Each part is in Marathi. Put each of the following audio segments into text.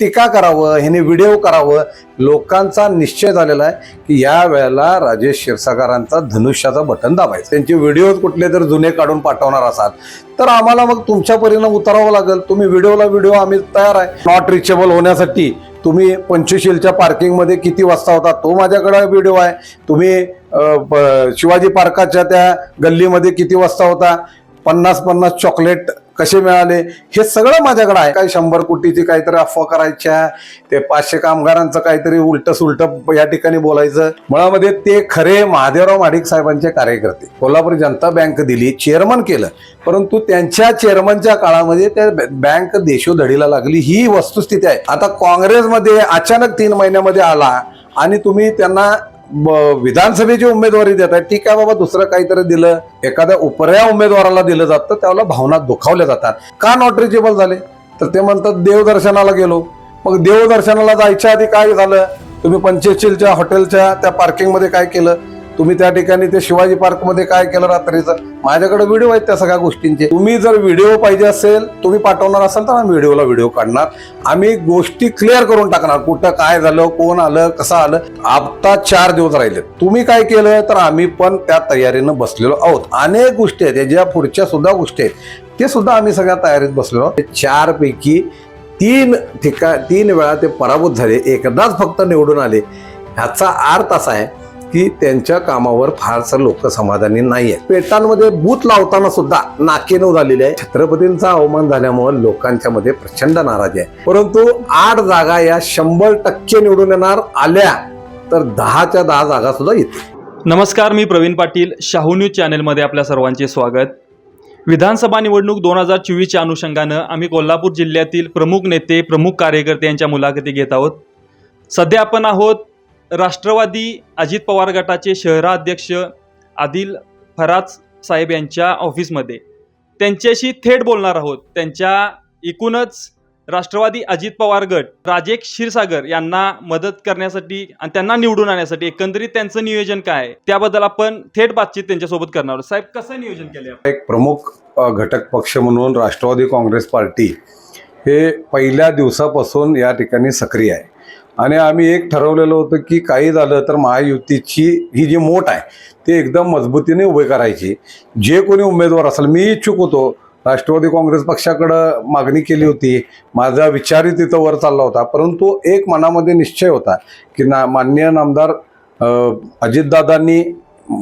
टीका करावं ह्याने व्हिडिओ करावं लोकांचा निश्चय झालेला आहे की या वेळेला राजेश क्षीरसागरांचा धनुष्याचं बटन दाबायचं. त्यांचे व्हिडिओ कुठले तर जुने काढून पाठवणार असाल. तर आम्हाला मग तुमच्या परीनं उतरावं लागेल. तुम्ही व्हिडिओला व्हिडिओ आम्ही तयार आहे. नॉट रिचेबल होण्यासाठी तुम्ही पंचशीलच्या पार्किंगमध्ये किती वाजता होता तो माझ्याकडे व्हिडिओ आहे. तुम्ही शिवाजी पार्काच्या त्या गल्लीमध्ये किती वाजता होता? पन्नास पन्नास चॉकलेट कसे मिळाले? हे सगळं माझ्याकडे आहे. काही शंभर कोटीची काहीतरी अफवा करायच्या ते पाचशे कामगारांचं काहीतरी उलट सुलट या ठिकाणी बोलायचं. मुळामध्ये ते खरे महादेवराव माडिक साहेबांचे कार्यकर्ते. कोल्हापूर जनता बँक दिली चेअरमन केलं. परंतु त्यांच्या चेअरमनच्या काळामध्ये त्या बँक देशोधडीला लागली. ही वस्तुस्थिती आहे. आता काँग्रेसमध्ये अचानक तीन महिन्यामध्ये आला आणि तुम्ही त्यांना विधानसभेची उमेदवारी देत आहे ठीक आहे बाबा दुसरं काहीतरी दिलं. एखाद्या उपऱ्या उमेदवाराला दिलं जातं त्याला भावना दुखावल्या जातात. का नॉट रिचेबल झाले? तर ते म्हणतात देवदर्शनाला गेलो. मग देवदर्शनाला जायच्या आधी काय झालं? तुम्ही पंचशीलच्या हॉटेलच्या त्या पार्किंगमध्ये काय केलं? तुम्ही त्या ठिकाणी ते शिवाजी पार्कमध्ये काय केलं रात्रीचं? माझ्याकडे व्हिडिओ आहेत त्या सगळ्या गोष्टींचे. तुम्ही जर व्हिडिओ पाहिजे असेल तुम्ही पाठवणार असाल तर आम्ही व्हिडिओला व्हिडिओ काढणार. आम्ही गोष्टी क्लिअर करून टाकणार. कुठं काय झालं कोण आलं कसं आलं? आता चार दिवस राहिले. तुम्ही काय केलं तर आम्ही पण त्या तयारीनं बसलेलो आहोत. अनेक गोष्टी आहेत. ज्या पुढच्या सुद्धा गोष्टी आहेत ते सुद्धा आम्ही सगळ्या तयारीत बसलेलो आहोत. चार पैकी तीन ठिकाण तीन वेळा ते पराभूत झाले. एकदाच फक्त निवडून आले. ह्याचा अर्थ असा आहे की त्यांच्या कामावर फारसं लोक समाधानी नाही आहेत पेटांमध्ये बूथ लावताना सुद्धा नाकेनऊ झालेली आहे. छत्रपतींचा अवमान झाल्यामुळे लोकांच्या मध्ये प्रचंड नाराजी आहे. परंतु आठ जागा या शंभर टक्के निवडून येणार आल्या तर दहाच्या दहा जागा सुद्धा येतील. नमस्कार मी प्रवीण पाटील शाहू न्यूज चॅनेलमध्ये आपल्या सर्वांचे स्वागत. विधानसभा निवडणूक दोन हजार चोवीसच्या अनुषंगानं आम्ही कोल्हापूर जिल्ह्यातील प्रमुख नेते प्रमुख कार्यकर्ते यांच्या मुलाखती घेत आहोत. सध्या आपण आहोत राष्ट्रवादी अजित पवार गटाचे शहराध्यक्ष आदिल फराज साहेब यांच्या ऑफिसमध्ये. त्यांच्याशी थेट बोलणार आहोत. त्यांच्या एकूणच राष्ट्रवादी अजित पवार गट राजे क्षीरसागर यांना मदत करण्यासाठी आणि त्यांना निवडून आणण्यासाठी एकंदरीत त्यांचं नियोजन काय त्याबद्दल आपण थेट बातचीत त्यांच्यासोबत करणार आहोत. साहेब कसं नियोजन केलं एक प्रमुख घटक पक्ष म्हणून राष्ट्रवादी काँग्रेस पार्टी हे पहिल्या दिवसापासून या ठिकाणी सक्रिय आहे. आणि आम्ही एक ठरवलेलं होतं की काही झालं तर महायुतीची ही जी मोठ आहे ते एकदम मजबूतीने उभे करायची. जे कोणी उमेदवार असेल मी इच्छुक होतो राष्ट्रवादी काँग्रेस पक्षाकडं मागणी केली होती. माझा विचारही तिथं वर चालला होता परंतु एक मनामध्ये निश्चय होता की ना माननीय नामदार अजितदादांनी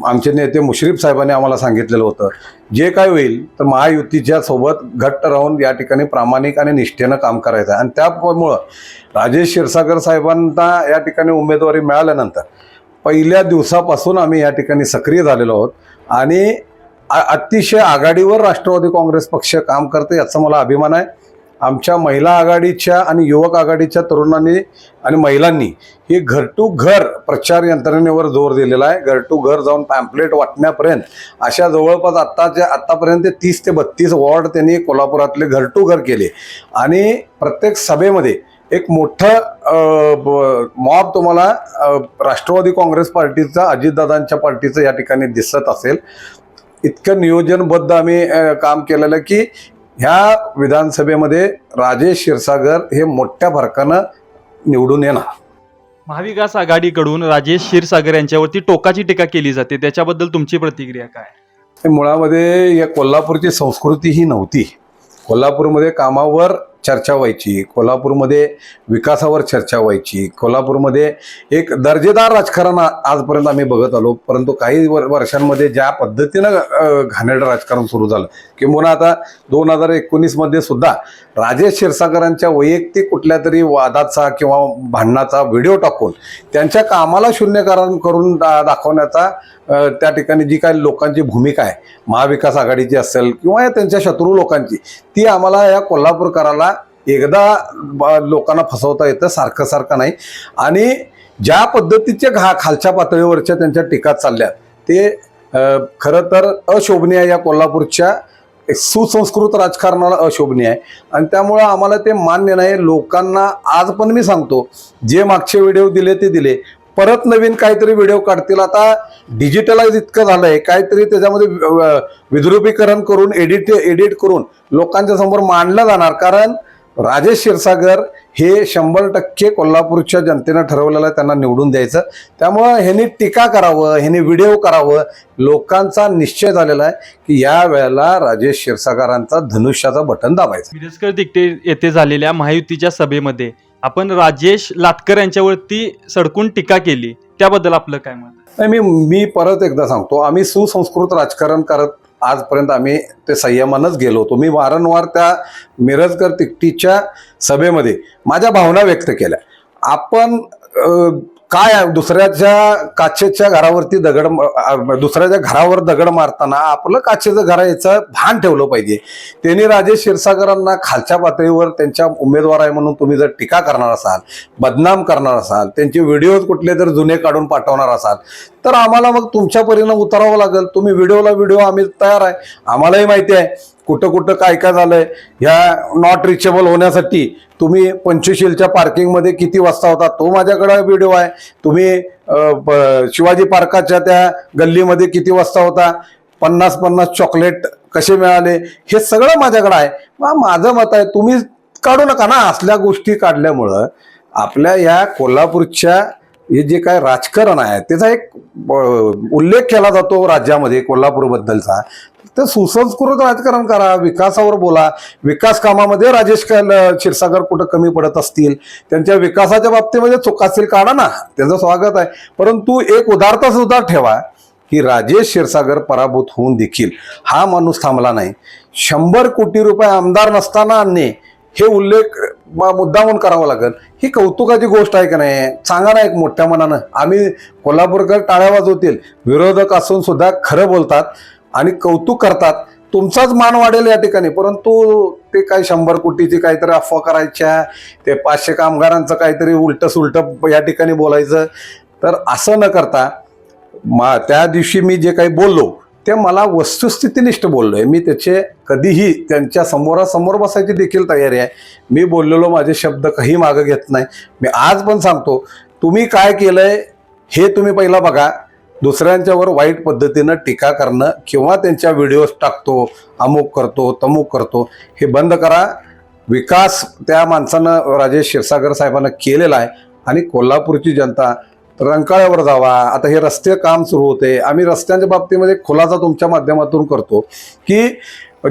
आमचे नेते मुश्रीफ साहेबांनी आम्हाला सांगितलेलं होतं. जे काय होईल तर महायुतीच्या सोबत घट्ट राहून या ठिकाणी प्रामाणिक आणि निष्ठेनं काम करायचं आहे. आणि त्यामुळं राजेश क्षीरसागर साहेबांना या ठिकाणी उमेदवारी मिळाल्यानंतर पहिल्या दिवसापासून आम्ही या ठिकाणी सक्रिय झालेलो आहोत. आणि अतिशय आघाडीवर राष्ट्रवादी काँग्रेस पक्ष काम करते याचा मला अभिमान आहे. आमच्या महिला आघाडीच्या आणि युवक आघाडीच्या तरुणांनी आणि महिलांनी हे घर टू घर प्रचार यंत्रणेवर जोर दिलेला आहे. घर टू घर जाऊन पॅम्पलेट वाटण्यापर्यंत अशा जवळपास आत्ताच्या आत्तापर्यंत ते तीस ते बत्तीस वॉर्ड त्यांनी कोल्हापुरातले घर टू घर केले. आणि प्रत्येक सभेमध्ये एक मोठं मॉब तुम्हाला राष्ट्रवादी काँग्रेस पार्टीचा अजितदादांच्या पार्टीचं या ठिकाणी दिसत असेल. इतकं नियोजनबद्ध आम्ही काम केलेलं की ह्या विधानसभेमध्ये राजेश क्षीरसागर हे मोठ्या फरकानं निवडून येणार. महाविकास आघाडीकडून राजेश क्षीरसागर यांच्यावरती टोकाची टीका केली जाते. त्याच्याबद्दल तुमची प्रतिक्रिया काय? हे मुळामध्ये या कोल्हापूरची संस्कृती ही नव्हती. कोल्हापूरमध्ये कामावर चर्चा व्हायची कोल्हापूरमध्ये विकासावर चर्चा व्हायची कोल्हापूरमध्ये एक दर्जेदार राजकारण आजपर्यंत आम्ही बघत आलो. परंतु काही वर वर्षांमध्ये ज्या पद्धतीनं घाणेरडं राजकारण सुरू झालं किंबहुना आता दोन हजार एकोणीसमध्ये सुद्धा राजेश क्षीरसागरांच्या वैयक्तिक कुठल्या तरी वादाचा किंवा भांडणाचा व्हिडिओ टाकून त्यांच्या कामाला शून्यकारण करून दा दाखवण्याचा त्या ठिकाणी जी काही लोकांची भूमिका आहे महाविकास आघाडीची असेल किंवा या त्यांच्या शत्रू लोकांची ती आम्हाला या कोल्हापूरकराला एकदा ब- लोकांना फसवता येतं सारखं सारखं नाही. आणि ज्या पद्धतीच्या घा खालच्या पातळीवरच्या त्यांच्या टीका चालल्या ते खरं तर अशोभनीय आहे या कोल्हापूरच्या. सुसंस्कृत राजकारणाला अशोभनीय आहे. आणि त्यामुळं आम्हाला ते मान्य नाही. लोकांना आज पण मी सांगतो जे मागचे व्हिडिओ दिले ते दिले. परत नवीन काहीतरी व्हिडिओ काढतील. आता डिजिटलाइज इतकं झालं आहे काहीतरी त्याच्यामध्ये विद्रुपीकरण करून एडिट एडिट करून लोकांच्या समोर मांडलं जाणार. कारण राजेश क्षीरसागर हे शंभर टक्के कोल्हापूरच्या जनतेनं ठरवलेलं आहे त्यांना निवडून द्यायचं. त्यामुळं ह्यांनी टीका करावं ह्यांनी व्हिडिओ करावं. लोकांचा निश्चय झालेला आहे की या वेळेला राजेश क्षीरसागरांचा धनुष्याचं बटन दाबायचं. मिरजकर तिकटे येथे झालेल्या महायुतीच्या सभेमध्ये आपण राजेश लाटकर यांच्यावरती सडकून टीका केली. त्याबद्दल आपलं काय मत? नाही मी मी परत एकदा सांगतो आम्ही सुसंस्कृत राजकारण करत आजपर्यंत आम्ही ते संयमानच गेलो होतो. मी वारंवार त्या मिरजकर तिकटीच्या सभेमध्ये माझ्या भावना व्यक्त केल्या. आपण काय दुसऱ्याच्या काचेच्या घरावरती दगड दुसऱ्याच्या घरावर दगड मारताना आपलं काचेचं घर याचं भान ठेवलं पाहिजे. त्यांनी राजेश क्षीरसागरांना खालच्या पातळीवर त्यांच्या उमेदवार आहे म्हणून तुम्ही जर टीका करणार असाल बदनाम करणार असाल त्यांचे व्हिडिओज कुठले तर जुने काढून पाठवणार असाल तर आम्हाला मग तुमच्या परीनं उतरावं लागेल. तुम्ही व्हिडिओला व्हिडिओ आम्ही तयार आहे. आम्हालाही माहिती आहे कुठं कुठं काय काय झालंय. ह्या नॉट रिचेबल होण्यासाठी तुम्ही पंचशीलच्या पार्किंगमध्ये किती वाजता होता तो माझ्याकडे व्हिडिओ आहे. तुम्ही प- शिवाजी पार्काच्या त्या गल्लीमध्ये किती वाजता होता पन्नास पन्नास चॉकलेट कसे मिळाले हे सगळं माझ्याकडे आहे. मग माझं मत आहे तुम्ही काढू नका ना असल्या गोष्टी काढल्यामुळं. आपल्या या कोल्हापूरच्या हे जे काय राजकारण आहे त्याचा एक उल्लेख केला जातो राज्यामध्ये कोल्हापूरबद्दलचा. तर सुसंस्कृत राजकारण करा विकासावर बोला. विकास कामामध्ये राजेश क्षीरसागर कुठं कमी पडत असतील? त्यांच्या विकासाच्या बाबतीमध्ये चुका असतील काढा ना. त्यांचं स्वागत आहे. परंतु एक उदारता सुद्धा ठेवा की राजेश क्षीरसागर पराभूत होऊन देखील हा माणूस थांबला नाही. शंभर कोटी रुपये आमदार नसताना आणणे हे उल्लेख मुद्दामून करावा लागेल. ही कौतुकाची गोष्ट आहे का नाही? सांगा ना एक मोठ्या मनानं. आम्ही कोल्हापूरकर टाळ्या वाजवतील. विरोधक असून सुद्धा खरं बोलतात आणि कौतुक करतात. तुमचाच मान वाढेल या ठिकाणी. परंतु ते काय शंभर कोटीची काहीतरी अफवा करायच्या ते पाचशे कामगारांचं काहीतरी उलटं सुलटं या ठिकाणी बोलायचं. तर असं न करता मा त्या दिवशी मी जे काही बोललो ते मला वस्तुस्थितीनिष्ठ बोललोय. मी त्याचे कधीही त्यांच्या समोरासमोर बसायची देखील तयारी आहे. मी बोललेलो माझे शब्द काही मागं घेत नाही. मी आज पण सांगतो तुम्ही काय केलंय हे तुम्ही पहिला बघा. दुसऱ्यांच्यावर वाईट पद्धतीनं टीका करणं किंवा त्यांच्या व्हिडिओज टाकतो अमुक करतो तमुक करतो हे बंद करा. विकास त्या माणसानं राजेश क्षीरसागर साहेबांना केलेला आहे आणि कोल्हापूरची जनता रंकाळ्यावर जावा. आता हे रस्ते काम सुरू होते. आम्ही रस्त्यांच्या बाबतीमध्ये खुलासा तुमच्या माध्यमातून करतो की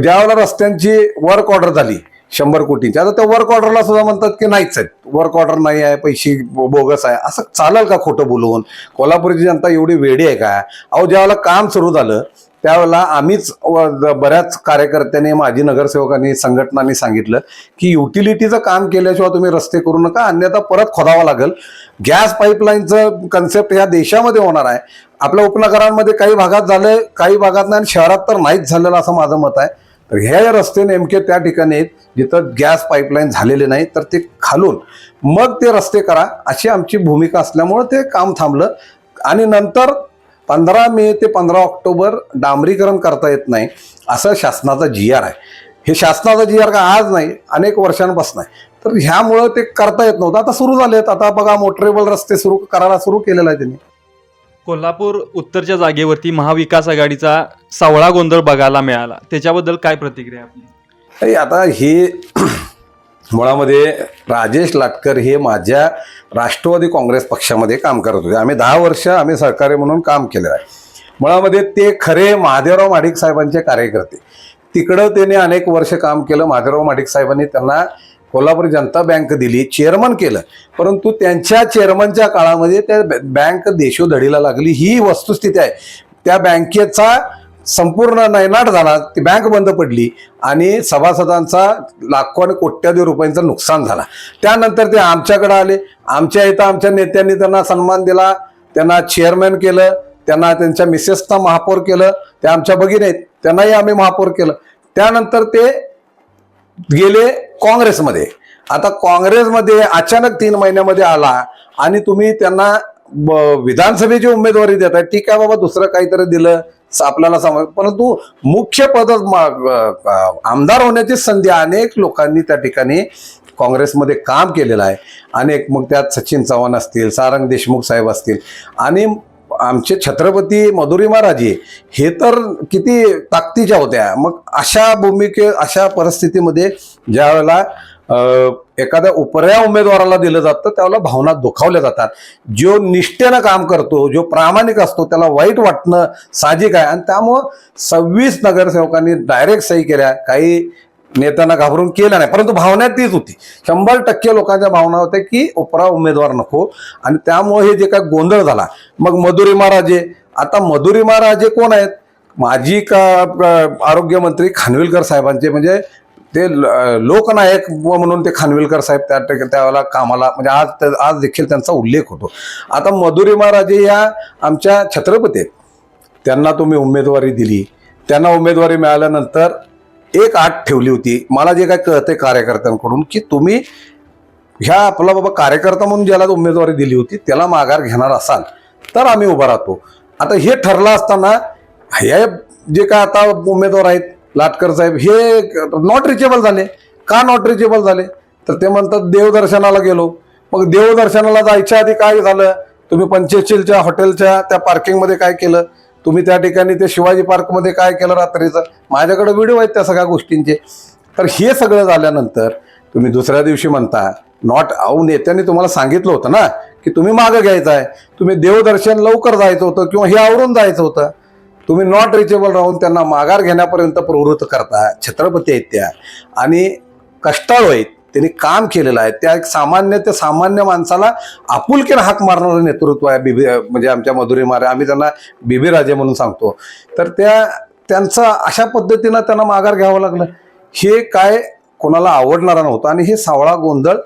ज्यावेळेला रस्त्यांची वर्क ऑर्डर झाली शंभर कोटींची. आता त्या वर्क ऑर्डरला सुद्धा म्हणतात की नाहीच आहेत. वर्क ऑर्डर नाही आहे पैसे बोगस आहे. असं चालेल का खोटं बोलवून कोल्हापूरची जनता एवढी वेडी आहे का? अहो ज्यावेळेला काम सुरू झालं त्यावेळेला आम्हीच व- बऱ्याच कार्यकर्त्यांनी माजी नगरसेवकांनी संघटनांनी सांगितलं की युटिलिटीचं काम केल्याशिवाय तुम्ही रस्ते करू नका. अन्यथा परत खोदावं लागेल. गॅस पाईपलाईनचं कन्सेप्ट या देशामध्ये होणार आहे. आपल्या उपनगरांमध्ये काही भागात झालं काही भागात नाही आणि शहरात तर नाहीच झालेलं असं माझं मत आहे. तर हे रस्ते नेमके त्या ठिकाणी आहेत जिथं गॅस पाईपलाईन झालेले नाही तर ते खालून मग ते रस्ते करा अशी आमची भूमिका असल्यामुळं ते काम थांबलं. आणि नंतर पंधरा मे ते पंधरा ऑक्टोबर डांबरीकरण करता येत नाही असं शासनाचा जी आर आहे. हे शासनाचा जी आर का आज नाही अनेक वर्षांपासून आहे. तर ह्यामुळं ते करता येत नव्हतं. आता सुरू झालेत. आता बघा मोटरेबल रस्ते सुरू करायला सुरू केलेला आहे त्यांनी. कोल्हापूर उत्तरच्या जागेवरती महाविकास आघाडीचा सावळा गोंधळ बघायला मिळाला. त्याच्याबद्दल काय प्रतिक्रिया आपली? आता हे मुळामध्ये राजेश लाटकर हे माझ्या राष्ट्रवादी काँग्रेस पक्षामध्ये काम करत होते. आम्ही दहा वर्ष आम्ही सहकारी म्हणून काम केलेलं आहे. मुळामध्ये ते खरे महादेवराव माडिक साहेबांचे कार्यकर्ते. तिकडं त्यांनी अनेक वर्ष काम केलं. महादेवराव माडिक साहेबांनी त्यांना कोल्हापूर जनता बँक दिली चेअरमन केलं. परंतु त्यांच्या चेअरमनच्या काळामध्ये त्या बँक देशोधडीला लागली. ही वस्तुस्थिती आहे. त्या बँकेचा संपूर्ण नयनाट झाला ती बँक बंद पडली आणि सभासदांचा लाखो आणि कोट्याधी रुपयांचं नुकसान झाला. त्यानंतर ते आमच्याकडे आले. आमच्या इथं आमच्या नेत्यांनी त्यांना सन्मान दिला त्यांना चेअरमॅन केलं त्यांना त्यांच्या मिसेसना महापौर केलं त्या आमच्या भगिनी आहेत त्यांनाही आम्ही महापौर केलं. त्यानंतर ते गेले काँग्रेसमध्ये. आता काँग्रेसमध्ये अचानक तीन महिन्यामध्ये आला आणि तुम्ही त्यांना ब- विधानसभेची उमेदवारी देताय. ठीक आहे बाबा दुसरं काहीतरी दिलं आपल्याला समज परंतु मुख्य पद आमदार होण्याची संधी अनेक लोकांनी त्या ठिकाणी काँग्रेसमध्ये काम केलेलं आहे. अनेक मग त्यात सचिन चव्हाण असतील सारंग देशमुख साहेब असतील. आणि आमचे छत्रपती मधुरी राजे हे तर किती ताकदीच्या होत्या. मग अशा भूमिके अशा परिस्थितीमध्ये ज्या वेळेला एखाद्या उपऱ्या उमेदवाराला दिलं जातं त्याला भावना दुखावल्या जातात. जो निष्ठेनं काम करतो जो प्रामाणिक असतो त्याला वाईट वाटणं साहजिक आहे. आणि त्यामुळं सव्वीस नगरसेवकांनी डायरेक्ट सही केल्या. काही नेत्यांना घाबरून केलं नाही. परंतु भावना तीच होती. शंभर टक्के लोकांच्या भावना होत्या की उपरा उमेदवार नको. आणि त्यामुळे हे जे काय गोंधळ झाला. मग मधुरी महाराजे. आता मधुरी महाराजे कोण आहेत? माजी का आरोग्यमंत्री खानविलकर साहेबांचे. म्हणजे ते ल- लोकनायक म्हणून ते खानविलकर साहेब त्या त्यावेळेला कामाला म्हणजे आज आज देखील त्यांचा उल्लेख होतो. आता मधुरी महाराजे या आमच्या छत्रपती त्यांना तुम्ही उमेदवारी दिली. त्यांना उमेदवारी मिळाल्यानंतर एक आठ ठेवली होती. मला जे काय कळतंय कार्यकर्त्यांकडून की तुम्ही ह्या आपला बाबा कार्यकर्ता म्हणून ज्याला उमेदवारी दिली होती त्याला माघार घेणार असाल तर आम्ही उभा राहतो. आता हे ठरलं असताना हे जे काय आता उमेदवार आहेत लाटकर साहेब हे नॉट रिचेबल झाले. का नॉट रिचेबल झाले? तर ते म्हणतात देवदर्शनाला गेलो. मग देवदर्शनाला जायच्या आधी काय झालं? तुम्ही पंचशीलच्या हॉटेलच्या त्या पार्किंगमध्ये काय केलं? तुम्ही त्या ठिकाणी ते शिवाजी पार्कमध्ये काय केलं रात्रीचं? माझ्याकडे व्हिडिओ आहेत त्या सगळ्या गोष्टींचे. तर हे सगळं झाल्यानंतर तुम्ही दुसऱ्या दिवशी म्हणता नॉट अहो नेत्यांनी तुम्हाला सांगितलं होतं ना की तुम्ही मागं घ्यायचं आहे तुम्ही देवदर्शन लवकर जायचं होतं किंवा हे आवरून जायचं होतं. तुम्ही नॉट रिचेबल राहून त्यांना माघार घेण्यापर्यंत प्रवृत्त करता. छत्रपती आहेत त्या. आणि कष्टाळू आहेत. त्यांनी काम केलेलं आहे. त्या एक सामान्य ते सामान्य माणसाला आपुलकीनं हाक मारणारं नेतृत्व आहे बिबी म्हणजे आमच्या मधुरी मारे. आम्ही त्यांना बिबी राजे म्हणून सांगतो. तर त्या त्यांचं अशा पद्धतीनं त्यांना माघार घ्यावं लागलं. हे काय कोणाला आवडणारा नव्हतं. आणि हे सावळा गोंधळ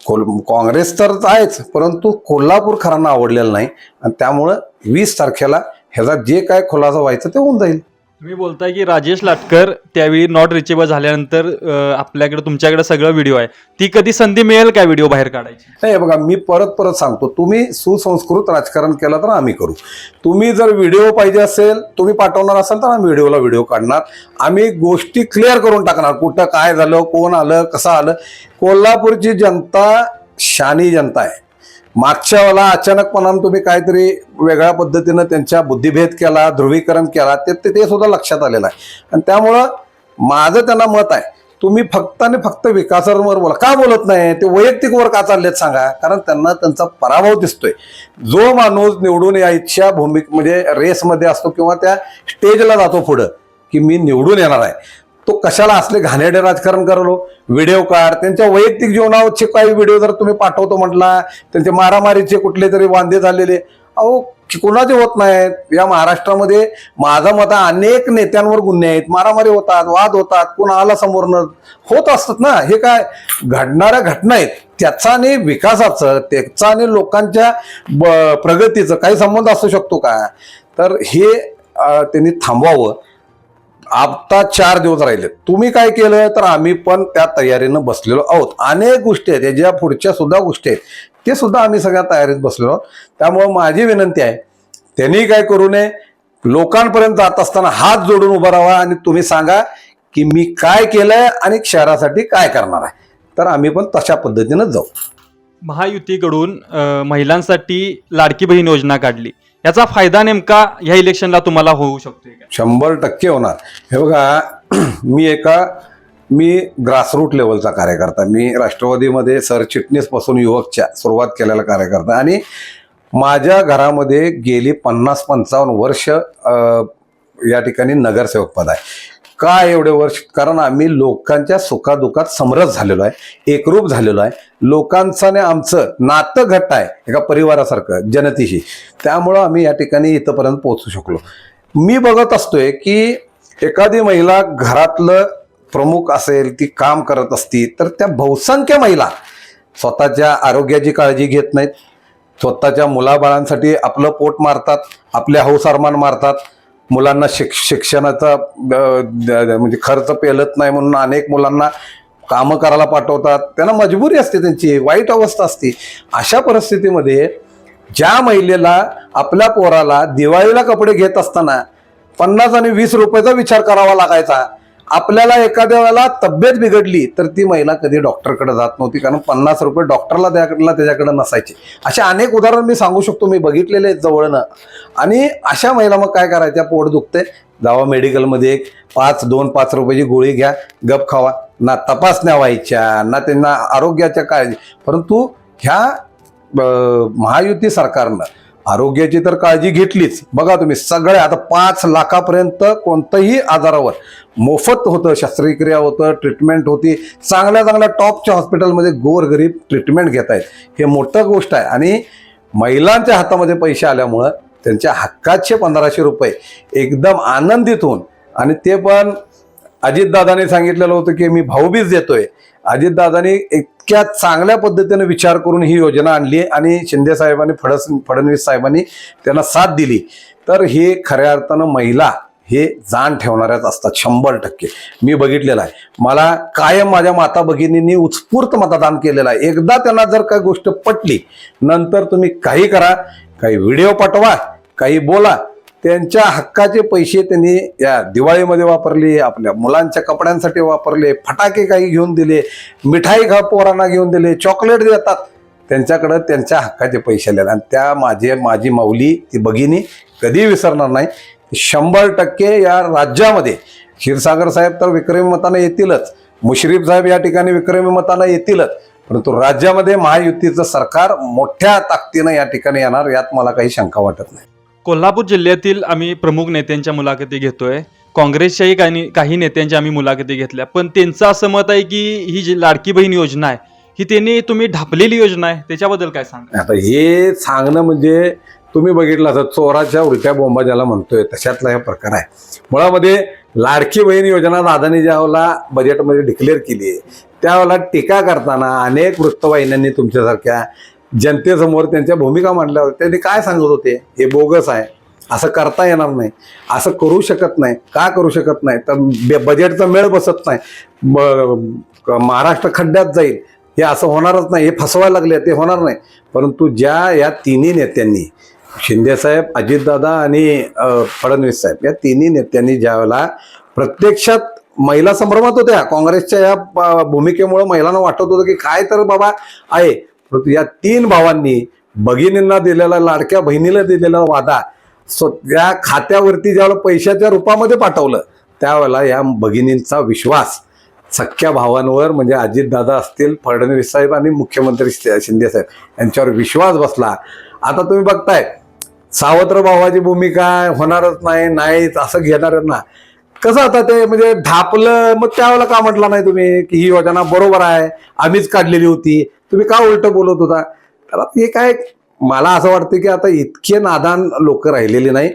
कोल काँग्रेस तर आहेच परंतु कोल्हापूर खरांना आवडलेलं नाही. आणि त्यामुळं वीस तारखेला ह्याचा जे काय खुलासा व्हायचं ते होऊन जाईल. तुम्ही बोलताय की राजेश लाटकर त्यावेळी नॉट रिचेबल झाल्यानंतर अं, आपल्याकडे तुमच्याकडे सगळं व्हिडिओ आहे. ती कधी संधी मिळेल का व्हिडिओ बाहेर काढायची? नाही बघा मी परत परत सांगतो. तुम्ही सुसंस्कृत राजकारण केलं तर आम्ही करू. तुम्ही जर व्हिडिओ पाहिजे असेल तुम्ही पाठवणार असाल तर आम्ही व्हिडिओला व्हिडिओ काढणार. आम्ही गोष्टी क्लिअर करून टाकणार. कुठं काय झालं कोण आलं कसं आलं. कोल्हापूरची जनता शानी जनता आहे. मागच्या वेळेला अचानकपणानं तुम्ही काहीतरी वेगळ्या पद्धतीनं त्यांच्या बुद्धिभेद केला ध्रुवीकरण केला ते ते सुद्धा लक्षात आलेलं आहे. आणि त्यामुळं माझं त्यांना मत आहे तुम्ही फक्त आणि फक्त विकासावर बोला. का बोलत नाही? ते वैयक्तिक वर का चाललेत सांगा. कारण त्यांना त्यांचा पराभव दिसतोय. जो माणूस निवडून यायच्या भूमिक म्हणजे रेसमध्ये असतो किंवा त्या स्टेजला जातो पुढं की मी निवडून येणार आहे. तो कशाला असले घाणेरडे राजकारण करलो? व्हिडिओ काढ. त्यांच्या वैयक्तिक जीवनावरचे काही व्हिडिओ जर तुम्ही पाठवतो म्हटला त्यांचे मारामारीचे कुठले तरी वांदे झालेले. अहो कोणाचे होत नाहीत? या महाराष्ट्रामध्ये माझा मत अनेक नेत्यांवर गुन्हे आहेत. मारामारी होतात वाद होतात कोण आला समोरनं होत असतात ना? हे काय घडणाऱ्या घटना आहेत. त्याचा आणि विकासाचं त्याचा आणि लोकांच्या ब- प्रगतीचं काही संबंध असू शकतो का? तर हे त्यांनी थांबवावं. आता चार दिवस राहिले तुम्ही काय केलं? तर आम्ही पण त्या तयारीनं बसलेलो आहोत. अनेक गोष्टी आहेत. ज्या पुढच्या सुद्धा गोष्टी आहेत ते सुद्धा आम्ही सगळ्या तयारीत बसलेलो आहोत. त्यामुळे माझी विनंती आहे त्यांनी काय करू नये. लोकांपर्यंत जात असताना हात जोडून उभा राहा आणि तुम्ही सांगा की मी काय केलंय आणि शहरासाठी काय करणार आहे. तर आम्ही पण तशा पद्धतीनं जाऊ. महायुतीकडून महिलांसाठी लाडकी बहीण योजना काढली. याचा फायदा नेमका ह्या इलेक्शनला तुम्हाला होऊ शकतो शंभर टक्के होणार. हे बघा मी एका मी ग्रासरूट लेवलचा कार्यकर्ता. मी राष्ट्रवादीमध्ये सरचिटणीसपासून युवकच्या सुरुवात केलेला कार्यकर्ता. आणि माझ्या घरामध्ये गेली पन्नास पंचावन्न वर्ष या ठिकाणी नगरसेवक पद आहे. का एवढे वर्ष? कारण आम्ही लोकांच्या सुखादुखात समरस झालेलो आहे एकरूप झालेलो आहे. लोकांचं आणि आमचं नातं घट्ट आहे एका परिवारासारखं जनतेशी. त्यामुळं आम्ही या ठिकाणी इथंपर्यंत पोहोचू शकलो. मी बघत असतोय की एखादी महिला घरातलं प्रमुख असेल ती काम करत असती तर त्या बहुसंख्य महिला स्वतःच्या आरोग्याची काळजी घेत नाहीत. स्वतःच्या मुलाबाळांसाठी आपलं पोट मारतात आपले हौसारमान मारतात. मुलांना शिक शिक्षणाचा द- म्हणजे खर्च पेलत नाही म्हणून अनेक मुलांना कामं करायला पाठवतात. त्यांना मजबुरी असते त्यांची वाईट अवस्था असते. अशा परिस्थितीमध्ये ज्या महिलेला आपल्या पोराला दिवाळीला कपडे घेत असताना पन्नास आणि वीस रुपयाचा विचार करावा लागायचा. आपल्याला एखाद्या वेळेला तब्येत बिघडली तर ती महिला कधी डॉक्टरकडे जात नव्हती. कारण पन्नास रुपये डॉक्टरला त्याकडला त्याच्याकडे नसायचे. असे अनेक उदाहरण मी सांगू शकतो. मी बघितलेले आहेत जवळनं. आणि अशा महिला मग काय करायच्या? पोट दुखते जावा मेडिकलमध्ये एक पाच दोन पाच रुपयाची गोळी घ्या. गप खावा. ना तपासण्या व्हायच्या ना त्यांना आरोग्याच्या काळजी. परंतु ह्या महायुती सरकारनं आरोग्याची तर काळजी घेतलीच. बघा तुम्ही सगळ्या आता पाच लाखापर्यंत कोणत्याही आजारावर मोफत होतं शस्त्रक्रिया होतं ट्रीटमेंट होती. चांगल्या चांगल्या टॉपच्या हॉस्पिटलमध्ये गोरगरीब ट्रीटमेंट घेत आहेत हे मोठं गोष्ट आहे. आणि महिलांच्या हातामध्ये पैसे आल्यामुळं त्यांच्या हक्काचे पंधराशे रुपये एकदम आनंदित होऊन आणि ते पण अजितदादाने सांगितलेलं होतं की मी भाऊबीज देतोय. अजितदादांनी इतक्या चांगल्या पद्धतीने विचार करून ही योजना आणली आणि शिंदे साहेबांनी फडस फडणवीस साहेबांनी त्यांना साथ दिली. तर हे खऱ्या अर्थानं महिला हे जाण ठेवणाऱ्याच असतात शंभर टक्के. मी बघितलेलं आहे. मला कायम माझ्या माता भगिनींनी उत्स्फूर्त मतदान केलेलं आहे. एकदा त्यांना जर काही गोष्ट पटली नंतर तुम्ही काही करा काही व्हिडिओ पाठवा काही बोला त्यांच्या हक्काचे पैसे त्यांनी या दिवाळीमध्ये वापरले आपल्या मुलांच्या कपड्यांसाठी वापरले फटाके काही घेऊन दिले मिठाई घा पोरांना घेऊन दिले चॉकलेट देतात. त्यांच्याकडं त्यांच्या हक्काचे पैसे आले आणि त्या माझे माझी माऊली ती भगिनी कधी विसरणार नाही. शंभर टक्के या राज्यामध्ये क्षीरसागर साहेब तर विक्रमी मतानं येतीलच. मुश्रीफ साहेब या ठिकाणी विक्रमी मतानं येतीलच. परंतु राज्यामध्ये महायुतीचं सरकार मोठ्या ताकदीनं या ठिकाणी येणार यात मला काही शंका वाटत नाही. कोल्हापूर जिल्ह्यातील आम्ही प्रमुख नेत्यांच्या मुलाखती घेतोय. काँग्रेसच्याही काही काही नेत्यांच्या आम्ही मुलाखती घेतल्या. पण त्यांचं असं मत आहे की ही जी लाडकी बहीण योजना आहे ही त्यांनी तुम्ही ढापलेली योजना आहे. त्याच्याबद्दल काय सांगा आता हे सांगणं म्हणजे तुम्ही बघितलं असं चोराच्या उलट्या बोंबा ज्याला म्हणतोय तशातला हा प्रकार आहे. मुळामध्ये लाडकी बहीण योजना दादानी ज्यावेळेला बजेटमध्ये डिक्लेअर केली आहे त्यावेळेला टीका करताना अनेक वृत्तवाहिन्यांनी तुमच्यासारख्या जनतेसमोर त्यांच्या भूमिका मांडल्या होत्या. त्यांनी काय सांगत होते? हे बोगस आहे. असं करता येणार नाही. असं करू शकत नाही. का करू शकत नाही? तर बे- बजेटचा मेळ बसत नाही. महाराष्ट्र खड्ड्यात जाईल. हे असं होणारच नाही. हे फसवायला लागले ते होणार नाही. परंतु ज्या या तिन्ही नेत्यांनी शिंदेसाहेब अजितदादा आणि फडणवीस साहेब या तिन्ही नेत्यांनी ज्यावेळेला प्रत्यक्षात महिला संभ्रमात होत्या. काँग्रेसच्या या भूमिकेमुळं भूमिकेमुळे महिलांना वाटत होतं की काय तर बाबा आहे. परंतु या तीन भावांनी भगिनींना दिलेला लाडक्या बहिणीला दिलेला वादा सो त्या खात्यावरती ज्यावेळेला पैशाच्या रूपामध्ये पाठवलं त्यावेळेला या भगिनींचा विश्वास सख्या भावांवर म्हणजे अजितदादा असतील फडणवीस साहेब आणि मुख्यमंत्री शिंदे साहेब यांच्यावर विश्वास बसला. आता तुम्ही बघताय सावत्र भावाची भूमिका होणारच नाही नाहीच असं घेणाऱ्यांना ना कसं आता ते म्हणजे ढापलं मग त्यावेळेला का म्हटलं नाही तुम्ही की ही योजना बरोबर आहे आम्हीच काढलेली होती. तुम्ही का उलट बोलत होता? तर हे काय मला असं वाटतं की आता इतके नादान लोक राहिलेले नाही.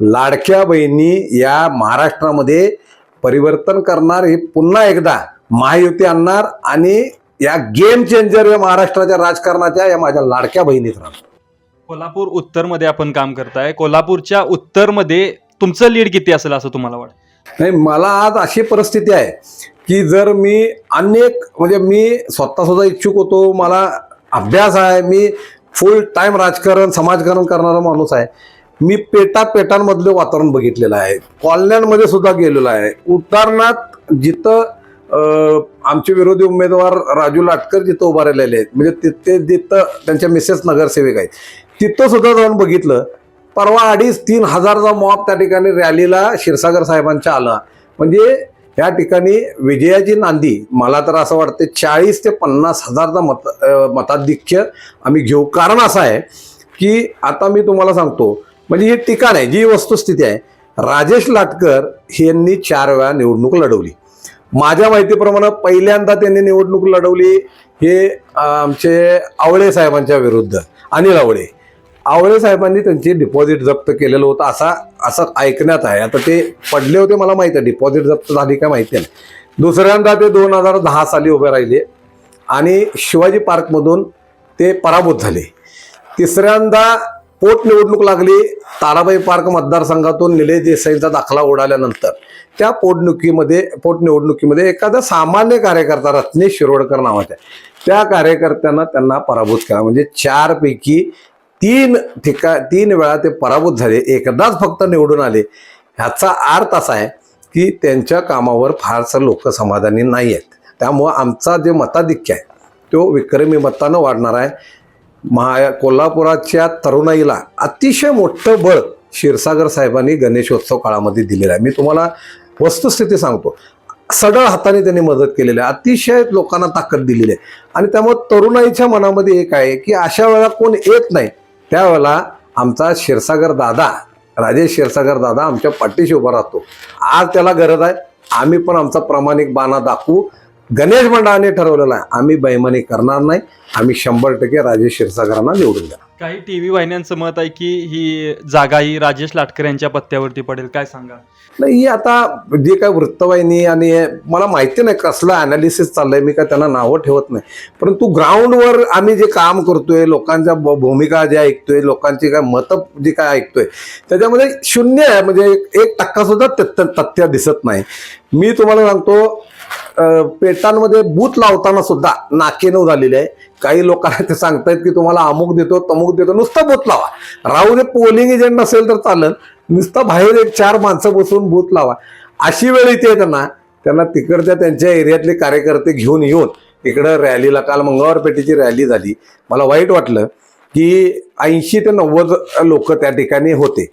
लाडक्या बहिणी या महाराष्ट्रामध्ये परिवर्तन करणार हे पुन्हा एकदा महायुती आणणार आणि या गेम चेंजर या महाराष्ट्राच्या राजकारणाच्या या माझ्या लाडक्या बहिणीत राहणार. कोल्हापूर उत्तरमध्ये आपण काम करताय. कोल्हापूरच्या उत्तरमध्ये तुमचं लीड किती असेल असं तुम्हाला वाटतं? नाही मला आज अशी परिस्थिती आहे की जर मी अनेक म्हणजे मी स्वतः सुद्धा इच्छुक होतो मला अभ्यास आहे मी फुल टाईम राजकारण समाजकारण करणारा माणूस आहे. मी पेटा पेटांमधलं वातावरण बघितलेलं आहे. कॉलन्यांमध्ये सुद्धा गेलेलो आहे. उदाहरणार्थ जिथं आमचे विरोधी उमेदवार राजू लाटकर जिथं उभा राहिलेले आहेत म्हणजे तिथे जिथं त्यांच्या मिसेस नगरसेवक आहेत तिथं सुद्धा जाऊन बघितलं परवा अडीच तीन हजारचा मॉब त्या ठिकाणी रॅलीला क्षीरसागर साहेबांच्या आला. म्हणजे या ठिकाणी विजयाची नांदी मला तर असं वाटते चाळीस ते पन्नास हजारचा मत मताधिक्य आम्ही घेऊ. कारण असं आहे की आता मी तुम्हाला सांगतो म्हणजे हे ठिकाण आहे जी वस्तुस्थिती आहे. राजेश लाटकर यांनी चार वेळा निवडणूक लढवली. माझ्या माहितीप्रमाणे पहिल्यांदा त्यांनी निवडणूक लढवली हे आमचे आवळे साहेबांच्या विरुद्ध अनिल आवळे. आवळे साहेबांनी त्यांची डिपॉझिट जप्त केलेलं होतं असा असं ऐकण्यात आहे. आता ते पडले होते मला माहिती आहे डिपॉझिट जप्त झाली काय माहिती नाही. दुसऱ्यांदा ते दोन हजार दहा साली उभे राहिले आणि शिवाजी पार्कमधून ते पराभूत झाले. तिसऱ्यांदा पोटनिवडणूक लागली ताराबाई पार्क मतदारसंघातून निलेश देसाईंचा दाखला उडाल्यानंतर. त्या पोटनिवडणुकीमध्ये पोटनिवडणुकीमध्ये एखादा सामान्य कार्यकर्ता रत्नेश शिरोडकर नावाचा त्या कार्यकर्त्यांना त्यांना पराभूत केला. म्हणजे चारपैकी तीन ठिका तीन वेळा ते पराभूत झाले. एकदाच फक्त निवडून आले. ह्याचा अर्थ असा आहे की त्यांच्या कामावर फारसं लोक समाधानी नाही आहेत त्यामुळं आमचा जे मताधिक्य आहे तो विक्रमी मतानं वाढणार आहे. महा कोल्हापुराच्या तरुणाईला अतिशय मोठं बळ क्षीरसागर साहेबांनी गणेशोत्सव काळामध्ये दिलेलं आहे. मी तुम्हाला वस्तुस्थिती सांगतो. सडळ हाताने त्यांनी मदत केलेली आहे. अतिशय लोकांना ताकद दिलेली आहे. आणि त्यामुळे तरुणाईच्या मनामध्ये एक आहे की अशा वेळा कोण येत नाही. त्यावेळेला आमचा क्षीरसागर दादा राजेश क्षीरसागर दादा आमच्या पाठीशी उभा राहतो. आज त्याला गरज आहे आम्ही पण आमचा प्रामाणिक बाणा दाखवू. गणेश मंडळाने ठरवलेला आहे आम्ही बैमानी करणार नाही आम्ही शंभर टक्के राजेश क्षीरसागरांना निवडून द्या काही टी व्ही वाहिन्यांचं मत आहे की ही जागा ही राजेश लाटकर यांच्या पत्त्यावरती पडेल काय सांगा नाही आता जे काय वृत्तवाहिनी आणि मला माहिती नाही कसलं अनालिसिस चाललंय मी काय त्यांना नावं ठेवत नाही. परंतु ग्राउंडवर आम्ही जे काम करतोय लोकांच्या भूमिका ज्या ऐकतोय लोकांची काय मतं जी काय ऐकतोय त्याच्यामध्ये शून्य आहे म्हणजे एक- एक टक्का सुद्धा तथ्य तथ्य दिसत नाही. मी तुम्हाला सांगतो पेटांमध्ये बूथ लावताना सुद्धा नाकेनऊ झालेली आहे. काही लोकांना ते सांगतायत की तुम्हाला अमुक देतो तमुक देतो नुसतं बूथ लावा. राहू दे पोलिंग एजंट नसेल तर चालेल. नुसतं बाहेर एक चार माणसं बसून बूथ लावा. अशी वेळ इथे त्यांना त्यांना तिकडच्या त्यांच्या एरियातले कार्यकर्ते घेऊन येऊन इकडं रॅलीला काल मंगळवार पेठेची रॅली झाली. मला वाईट वाटलं की ऐंशी ते नव्वद लोक त्या ठिकाणी होते.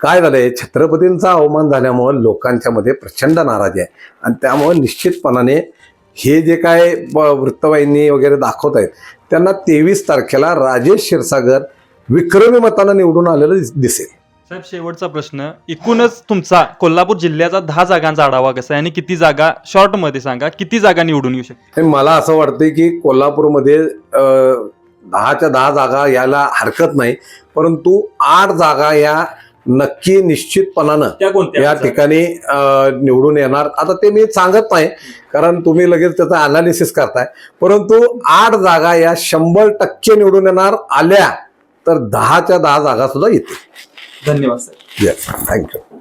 काय झालंय? छत्रपतींचा अवमान झाल्यामुळं लोकांच्या मध्ये प्रचंड नाराजी आहे. आणि त्यामुळे निश्चितपणाने हे जे काय वृत्तवाहिनी वगैरे दाखवत आहेत त्यांना तेवीस तारखेला राजेश क्षीरसागर विक्रमी मतानं निवडून आलेलं दिस- दिसेल. साहेब शेवटचा प्रश्न. एकूणच तुमचा कोल्हापूर जिल्ह्याचा दहा जागांचा आढावा कसा आहे आणि किती जागा शॉर्टमध्ये सांगा किती जागा निवडून येऊ शकते मला असं वाटतंय की कोल्हापूरमध्ये अं, दहाच्या दहा जागा यायला हरकत नाही परंतु आठ जागा या नक्की निश्चितपणानं त्या कोणत्या? या ठिकाणी अं, निवडून येणार. आता ते मी सांगत नाही कारण तुम्ही लगेच त्याचा अनालिसिस करताय. परंतु आठ जागा या शंभर टक्के निवडून येणार आल्या तर दहाच्या दहा जागा सुद्धा येतील. धन्यवाद साहेब येस थँक्यू